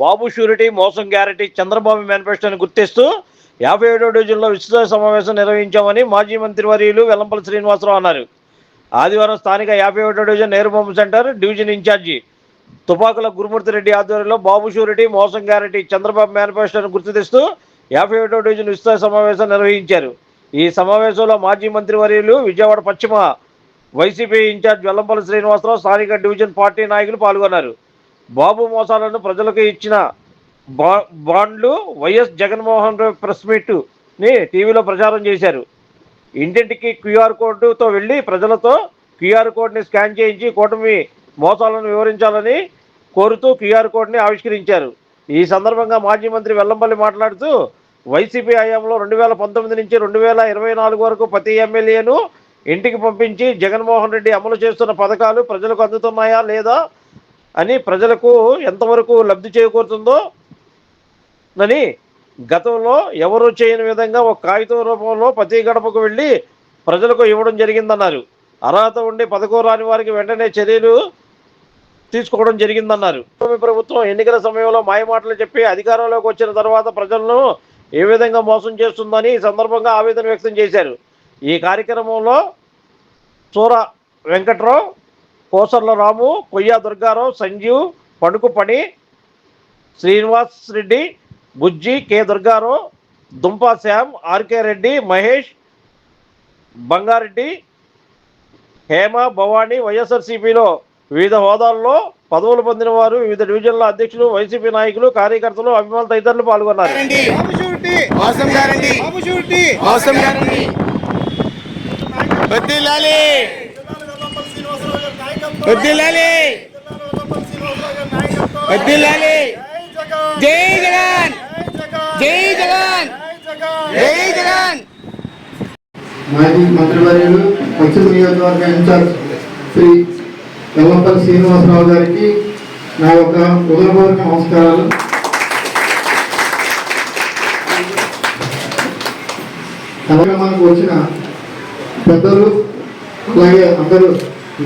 బాబు surety మోసం guarantee Chandrababu మేనిఫెస్టోని గుర్తిస్తూ యాభై ఏడో డివిజన్లో విస్తృత సమావేశం నిర్వహించామని మాజీ మంత్రి వర్యులు వెల్లంపల్లి శ్రీనివాసరావు అన్నారు. ఆదివారం స్థానిక యాభై ఒకటో division Nerubomma centre division in charge Tupakula Gurumurthy Reddy ఆధ్వర్యంలో బాబు షూరిటీ మోసం గ్యారంటీ చంద్రబాబు మేనిఫెస్టోను గుర్తుతీస్తూ యాభై ఒకటో డివిజన్ విస్తృత సమావేశం నిర్వహించారు. ఈ సమావేశంలో మాజీ మంత్రి వర్యులు విజయవాడ పశ్చిమ వైసీపీ ఇన్ఛార్జ్ వెల్లంపల్లి శ్రీనివాసరావు స్థానిక డివిజన్ పార్టీ నాయకులు పాల్గొన్నారు. బాబు మోసాలను ప్రజలకు ఇచ్చిన బా బాండ్లు వైఎస్ జగన్మోహన్ రెడ్డి ప్రెస్ మీట్ని టీవీలో ప్రచారం చేశారు. ఇంటింటికి క్యూఆర్ కోడ్తో వెళ్ళి ప్రజలతో క్యూఆర్ కోడ్ని స్కాన్ చేయించి కూటమి మోసాలను వివరించాలని కోరుతూ క్యూఆర్ కోడ్ని ఆవిష్కరించారు. ఈ సందర్భంగా మాజీ మంత్రి వెల్లంపల్లి మాట్లాడుతూ వైసీపీ హయాంలో రెండు వేల పంతొమ్మిది నుంచి రెండు వేల ఇరవై నాలుగు వరకు ప్రతి ఎమ్మెల్యేను ఇంటికి పంపించి జగన్మోహన్ రెడ్డి అమలు చేస్తున్న పథకాలు ప్రజలకు అందుతున్నాయా లేదా అని ప్రజలకు ఎంతవరకు లబ్ధి చేకూరుతుందో అని గతంలో ఎవరు చేయని విధంగా ఒక కాగితం రూపంలో ప్రతి గడపకు వెళ్ళి ప్రజలకు ఇవ్వడం జరిగిందన్నారు. అర్హత ఉండి పథకం రాని వారికి వెంటనే చర్యలు తీసుకోవడం జరిగిందన్నారు. ప్రభుత్వం ఎన్నికల సమయంలో మాయమాటలు చెప్పి అధికారంలోకి వచ్చిన తర్వాత ప్రజలను ఏ విధంగా మోసం చేస్తుందని ఈ సందర్భంగా ఆవేదన వ్యక్తం చేశారు. ఈ కార్యక్రమంలో చూర వెంకట్రావు కోసర్ల రాము కొయ్య దుర్గారావు సంజీవ్ పణుకు పని Srinivas Reddy Bujji K Durgarao Dumpa Shyam R K Reddy Mahesh Bangareddy Hema Bhavani వైఎస్ఆర్సీపీలో వివిధ హోదాల్లో పదవులు పొందిన వారు వివిధ డివిజన్ల అధ్యక్షులు వైసీపీ నాయకులు కార్యకర్తలు అభిమానులు తదితరులు పాల్గొన్నారు. వద్దిల్లాలి వద్దిల్లాలి జై జగన్. జై జగన్. జై జగన్. మాజీ మంత్రివర్యులు పశ్చిమ నియోజకవర్గ ఇన్ఛార్జ్ శ్రీ వెల్లంపల్లి శ్రీనివాసరావు గారికి నా యొక్క హృదయపూర్వక నమస్కారాలు. కార్యక్రమానికి వచ్చిన పెద్దలు అలాగే అందరూ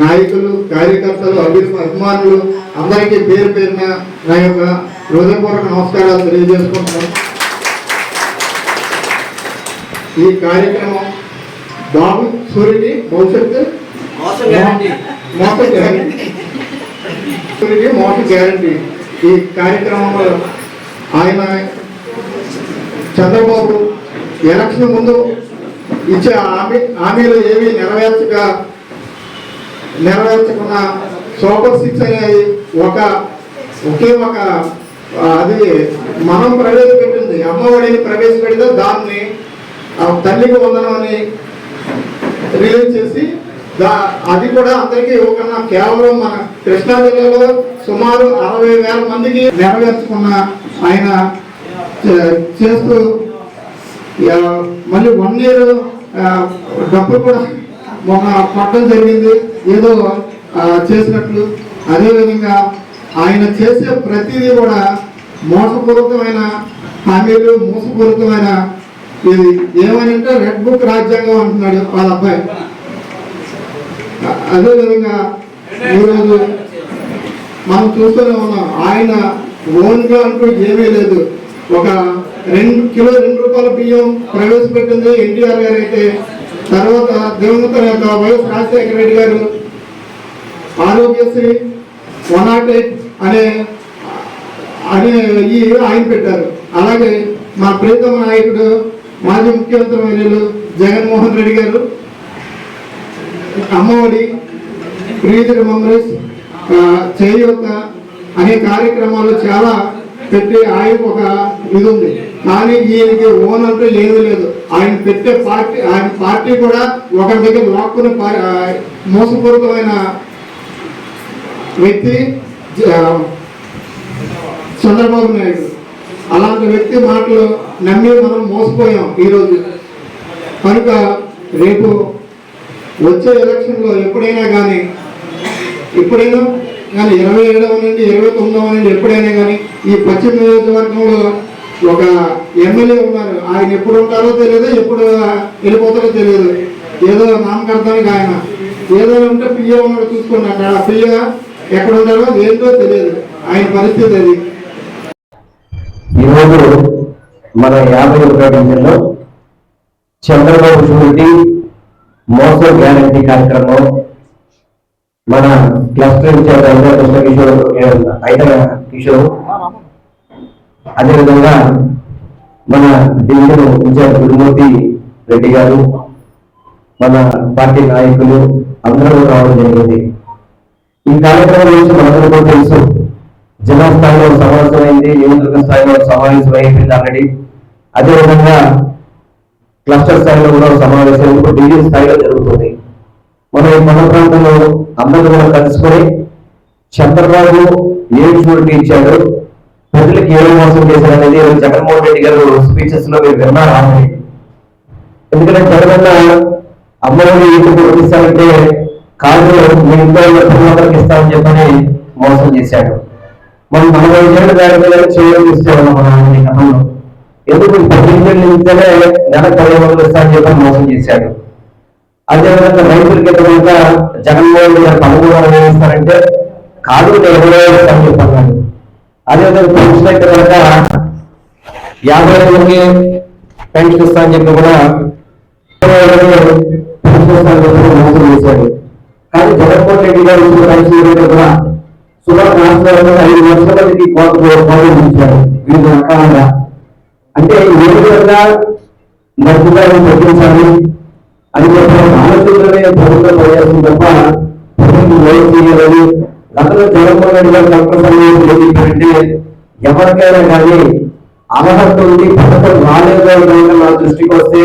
నాయకులు కార్యకర్తలు అభి అభిమానులు అందరికీ పేరు పేరున నా యొక్క హృదయపూర్వక నమస్కారాలు తెలియజేసుకుంటున్నాను. ఈ కార్యక్రమం బాబు సూర్యుని భవిష్యత్తు? మోసం గ్యారంటీ. సూర్యుని మోసం గ్యారంటీ. ఈ కార్యక్రమంలో ఆయన చంద్రబాబు ఎలక్షన్ ముందు ఇచ్చే హామీ హామీలు ఏవి నెరవేర్చక నెరవేర్చుకున్న సూపర్ సిక్స్ అనేది ఒక ఒకే ఒక అది మనం ప్రవేశపెట్టింది. అమ్మఒడిని ప్రవేశపెడితే దాన్ని ఆ తల్లికి వందనం అని రిలీజ్ చేసి దా అది కూడా అందరికీ ఇవ్వకుండా కేవలం మన కృష్ణా జిల్లాలో సుమారు అరవై వేల మందికి నెరవేర్చుకున్న ఆయన చే- చేస్తూ మళ్ళీ వన్ ఇయర్ డబ్బులు కూడా మొన్న పట్టడం జరిగింది. ఏదో చేసినట్లు. అదేవిధంగా ఆయన చేసే ప్రతిదీ కూడా మోసపూరితమైన హామీలు మోసపూరితమైన ఇది. ఏమని అంటే రెడ్ బుక్ రాజ్యాంగం అంటున్నాడు వాళ్ళ అబ్బాయి. అదేవిధంగా ఈరోజు మనం చూస్తూనే ఉన్నాం ఆయన ఓన్గా అంటూ ఏమీ లేదు. ఒక రెండు కిలో రెండు రూపాయల బియ్యం ప్రవేశపెట్టింది ఎన్టీఆర్ గారు అయితే. తర్వాత దివంగత నేత వైఎస్ రాజశేఖర రెడ్డి గారు ఆరోగ్యశ్రీ వన్ నాట్ ఎయిట్ అనే అనే ఈ ఆయన పెట్టారు. అలాగే మా ప్రీతమ నాయకుడు మాజీ ముఖ్యమంత్రి వర్యులు జగన్మోహన్ రెడ్డి గారు అమ్మఒడి ప్రీతి కాంగ్రెస్ చేయూత అనే కార్యక్రమాలు చాలా పెట్టి ఆయనకు ఒక ఇది ఉంది. కానీ ఈయనకి ఓన్ అంటూ ఏమీ లేదు. ఆయన పెట్టే పార్టీ ఆయన పార్టీ కూడా ఒకరి దగ్గర లాక్కుని మోసపూరితమైన వ్యక్తి చంద్రబాబు నాయుడు. అలాంటి వ్యక్తి మాటలు నమ్మి మనం మోసపోయాం ఈరోజు కనుక రేపు వచ్చే ఎలక్షన్లో ఎప్పుడైనా కానీ ఎప్పుడైనా కానీ ఇరవై ఏడవ నుండి ఇరవై తొమ్మిదవ నుండి ఎప్పుడైనా కానీ ఈ పశ్చిమ నియోజకవర్గంలో ఒక ఎమ్మెల్యే ఉన్నారు. ఆయన ఎప్పుడు ఉంటారో తెలియదు ఎప్పుడు వెళ్ళిపోతారో తెలియదు. ఏదో నామకర్తానికి ఆయన. ఏదో ఉంటే పియ్య ఉన్నాడు చూసుకోండి అక్కడ. పియ్య ఎక్కడ ఉంటారో ఏంటో తెలియదు. ఆయన పరిస్థితి అది. ఈరోజు మన యాభై ఒకటో చంద్రబాబు చూడండి మోసం గ్యారంటీ కార్యక్రమం మన క్లస్టర్ ఇన్ఛార్జ్ అయిన కృష్ణ కిషోర్ అయితే కిషోర్. అదేవిధంగా మన డివిజన్ ఇన్ఛార్జ్ గురుమూర్తి రెడ్డి గారు మన పార్టీ నాయకులు అందరూ రావడం జరిగింది. ఈ కార్యక్రమం గురించి మనందరికీ తెలుసు. జిల్లా స్థాయిలో సమావేశమైంది నియోజకవర్గ స్థాయిలో సమావేశం అయిపోయింది ఆల్రెడీ. అదేవిధంగా క్లస్టర్ స్థాయిలో కూడా సమావేశం ఇప్పుడు డివిజన్ స్థాయిలో జరుగుతుంది. మనం ఈ మన ప్రాంతంలో అందరూ కూడా కలుసుకొని చంద్రబాబు ఏ షూరిటీ ఇచ్చాడు ప్రజలకు ఏ మోసం చేశారనేది జగన్మోహన్ రెడ్డి గారు స్పీచెస్లో మీరు విన్నారా ఎందుకంటే జగనన్న అమ్మఒడి ఇంటికి పంపిస్తానంటే కాదు మీ ఇంట్లో ఉన్న ఇస్తామని చెప్పని మోసం చేశాడు. మనం నలభై ఏళ్ళు దాని చేయడం ఇచ్చేవాళ్ళం మన గతంలో. ఎందుకు పదిహేను ఏళ్ళు ఇస్తేనే నెలకు పదిహేను వందలు ఇస్తామని చెప్పని మోసం చేశాడు. అదేవిధంగా రైతులకి కనుక జగన్మోహన్ రెడ్డి గారు పదమూడు వందలు ఇస్తారంటే కాదు నేను ఇరవై ఐదు ఇస్తానని చెప్పన్నాడు. అదేవిధంగా పెన్షన్ అయితే కనుక యాభై మందికి పెన్షన్ ఇస్తా అని చెప్పి కూడా పెన్షన్ ఇస్తా చెప్పి మోసం చేశాడు కానీ జగన్మోహన్ రెడ్డి గారు పెన్షన్ రేటు కూడా సుమారు ఐదు లక్షల మందికి కోత ఇచ్చారు వివిధ రకాలుగా అంటే ఏ విధంగా డబ్బులను తగ్గించాలి అని ప్రభుత్వం పనిచేస్తుంది తప్ప ప్రభుత్వం చేయాలని గతంలో జగన్మోహన్ రెడ్డి గారు కలెక్టర్ సమావేశం ఏం ఎవరికైనా కానీ అర్హత ఉంది పథకం రాలేదు కనుక నా దృష్టికి వస్తే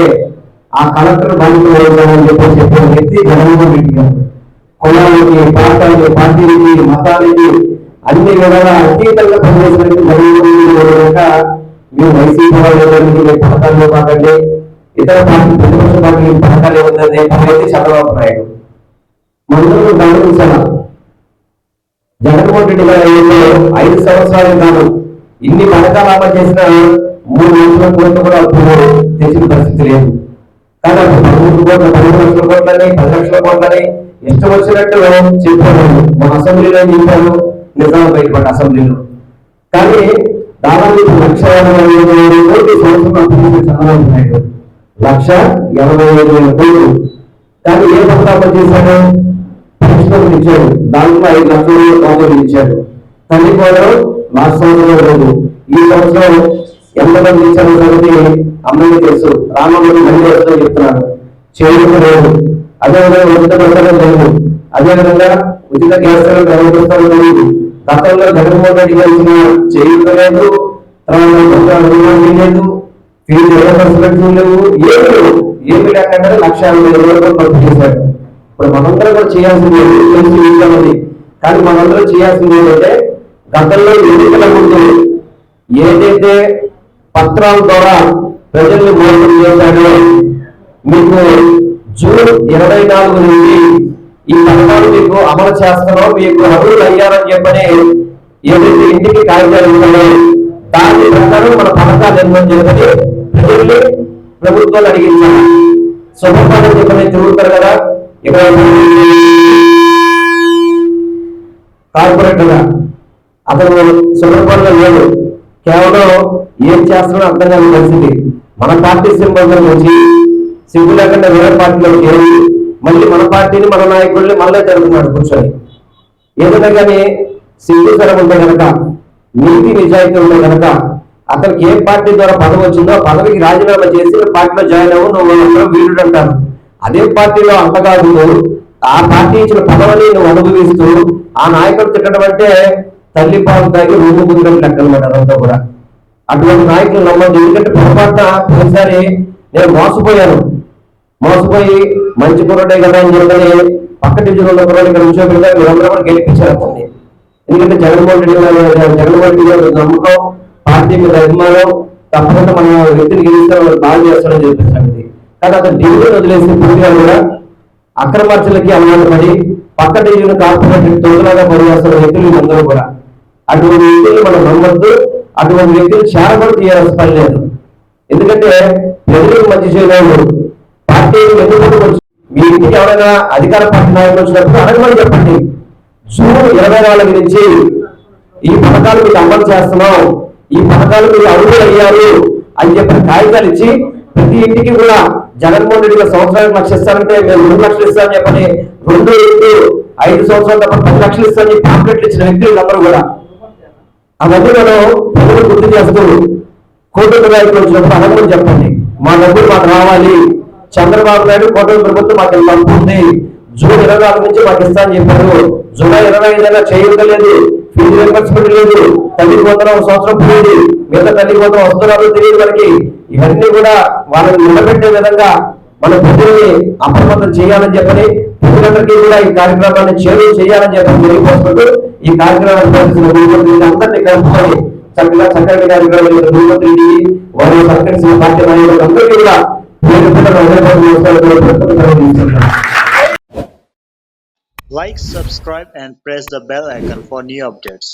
ఆ కలెక్టర్ బాధ్యత వహించాలని చెప్పి చెప్పిన వ్యక్తి జగన్మోహన్ రెడ్డి గారు. కులాలకి ప్రాంతాలకి పార్టీలకి మతాలకి అన్ని విధాలా అతీతంగా పనిచేసినట్టు జగన్మోహన్ రెడ్డి కనుక మీరు వైసీపీ వాళ్ళు ఎవరికి మీ పథకాలు ఇవ్వకండి. ఇతర పార్టీ ప్రతిపక్ష పార్టీ పథకాలు ఇవ్వద్దని అయితే చంద్రబాబు నాయుడు. మొదలు గమనించాలా జగన్మోహన్ రెడ్డి గారు ఐదు సంవత్సరాలు కాదు. ఇన్ని పథకాలు అమలు చేసిన మూడు లక్షల కోట్లు కూడా అప్పుడు తెచ్చిన పరిస్థితి లేదు. కానీ అప్పుడు పదమూడు కోట్ల పదిహేను లక్షల కోట్లని పది లక్షల కోట్లని ఇష్టం వచ్చినట్టు చెప్పాను మా అసెంబ్లీలో చెప్పాను చెప్పారు. నిజాలు అసెంబ్లీలో. కానీ దాదాపు లక్ష ఎనభై ఐదు వేల కోట్లు సంవత్సరం అభివృద్ధి చంద్రబాబు నాయుడు. లక్ష ఎనభై ఐదు వేల కోట్లు. కానీ ఏ పథకాలు చేశాడు పుస్తకం ఇచ్చాడు దాంట్లో ఐదు లక్షల కోట్లు ఇచ్చాడు తల్లి కూడా లాస్ట్ సంవత్సరం లేదు. ఈ సంవత్సరం ఎంత మంది ఇచ్చారు సంగతి అమ్మాయి తెలుసు. రామగుడి మళ్ళీ వస్తూ చెప్తున్నారు చేయడం లేదు. అదేవిధంగా ఉచిత ప్రసారం లేదు. అదేవిధంగా ఉచిత గ్యాస్ సిలిండర్ లేదు గతంలో జగన్మోహన్ రెడ్డి గారు ఇచ్చిన చేయడం లేదు. లేదు. ఫీజు రియంబర్స్మెంట్ లేవు. ఏమి ఏమి లేకుండా లక్ష యాభై వేల రూపాయలు ఖర్చు చేశారు. ఇప్పుడు మనందరం కూడా చేయాల్సింది ఉంది కానీ మనందరం చేయాల్సింది ఏంటంటే గతంలో ఎన్నికల ముందు ఏదైతే పత్రాల ద్వారా ప్రజల్ని మోసం చేశాడో మీకు జూన్ ఇరవై నాలుగు నుండి ఈ పథకాలు మీకు అమలు చేస్తున్నాం మీకు అమలు అయ్యారని చెప్పని ఏదైతే ఇంటికి కాగితాలు ఉన్నాయో దాని ప్రకారం మన పథకాలు నిర్మాణం చేయాలని ప్రజల్ని ప్రభుత్వాలు అడిగించాలి. శుభ్రపడని చెప్పని తిరుగుతారు కదా. కార్పొరేట్ కదా. అతను శుభ్రపడలో లేదు కేవలం ఏం చేస్తున్నాడో అర్థం కాని పరిస్థితి. మన పార్టీ సింబల్ వచ్చి సింబల్ లేకుండా వేరే పార్టీలో చేరి మళ్ళీ మన పార్టీని మన నాయకుల్ని మళ్ళీ జరుగుతున్నాడు కూర్చొని. ఏదైనా కానీ సిగ్గు సరం ఉంటే కనుక నీతి నిజాయితీ ఉంటే కనుక అతనికి ఏ పార్టీ ద్వారా పదవి వచ్చిందో పదవికి రాజీనామా చేసి పార్టీలో జాయిన్ అవ్వు నువ్వు వీరుడు అంటారు. అదే పార్టీలో అంతకాదు. నువ్వు ఆ పార్టీ ఇచ్చిన పదవిని నువ్వు అనుభవిస్తూ ఆ నాయకుడు తిట్టడం అంటే తల్లి పాలు తాగి రూము ముందు లెక్కనమాట అదంతా కూడా. అటువంటి నాయకులు నమ్మద్దు. ఎందుకంటే పొరపాటున ప్రతిసారి నేను మోసపోయాను. మోసపోయి మంచి కుర్రడే కదా అని చెప్పని పక్క డివిజన్ ఉన్న కుర్రాడు ఇక్కడ ఉంచోబెడితే వీళ్ళందరూ కూడా గెలిపించారు అతన్ని ఎందుకంటే జగన్మోహన్ రెడ్డి గారు జగన్మోహన్ రెడ్డి గారు నమ్మకం పార్టీ మీద అభిమానం తప్పకుండా మన వ్యక్తిని గెలిస్తే వాళ్ళు బాగా చేస్తారని చెప్పేసాడు కానీ అతను డివిజన్ వదిలేసి పూర్తిగా కూడా అక్రమార్చులకి అలవాటు పడి పక్క డివిజన్ కార్పొరేషన్ తొందరగా పనిచేస్తున్న వ్యక్తులు అందరూ కూడా. అటువంటి వ్యక్తులు మనం నమ్మద్దు. అటువంటి వ్యక్తులు చేరబడి తీయాల్సిన పని లేదు. ఎందుకంటే ప్రజలకు మంచి చేయలేదు పార్టీ ఎన్నుకోవడం మీ ఇంటికి ఎవరైనా అధికార పార్టీ నాయకులు వచ్చినప్పుడు అడగమని చెప్పండి. జూన్ ఇరవై నాలుగు నుంచి ఈ పథకాలు మీకు అమలు చేస్తున్నాం. ఈ పథకాలు మీరు అర్హులు అయ్యారు అని చెప్పిన కాగితాలు ఇచ్చి ప్రతి ఇంటికి కూడా జగన్మోహన్ రెడ్డి గారు సంవత్సరానికి లక్ష ఇస్తారంటే మేము రెండు లక్షలు ఇస్తామని చెప్పని రెండు ఇంటూ ఐదు సంవత్సరాలు తప్ప పది లక్షలు ఇస్తామని పాంప్లెట్లు ఇచ్చిన వ్యక్తులు అందరూ కూడా. అవన్నీ మనం ప్రజలు గుర్తు చేస్తూ కూటమి నాయకులు వచ్చినప్పుడు అడగమని చెప్పండి. మా డబ్బులు మాకు రావాలి. చంద్రబాబు నాయుడు కూటమి ప్రభుత్వం మాకు ఇంత జూన్ ఇరవై నాలుగు నుంచి మాకు ఇస్తా అని చెప్పారు. జూలై ఇరవై ఐదున చేయలేదు ఫీజు రింబర్స్మెంట్ లేదు. తల్లి పోతున్న సంవత్సరం పోయింది. మిగతా తల్లి పోతున్న వస్తున్నారు తెలియదు మనకి. ఇవన్నీ కూడా వాళ్ళని నిలబెట్టే విధంగా మన ప్రజల్ని అప్రమత్తం చేయాలని చెప్పని ప్రజలందరికీ కూడా ఈ కార్యక్రమాన్ని చేరువ చేయాలని చెప్పని తెలియపోసుకుంటూ ఈ కార్యక్రమాన్ని పరిస్థితులు రూపొందించి అందరినీ కలుపుకొని చక్కగా చక్కటి కార్యక్రమం రూపొందించి వారి సహకరించిన పార్టీ నాయకులు అందరికీ కూడా Like, subscribe, and press the bell icon for new updates.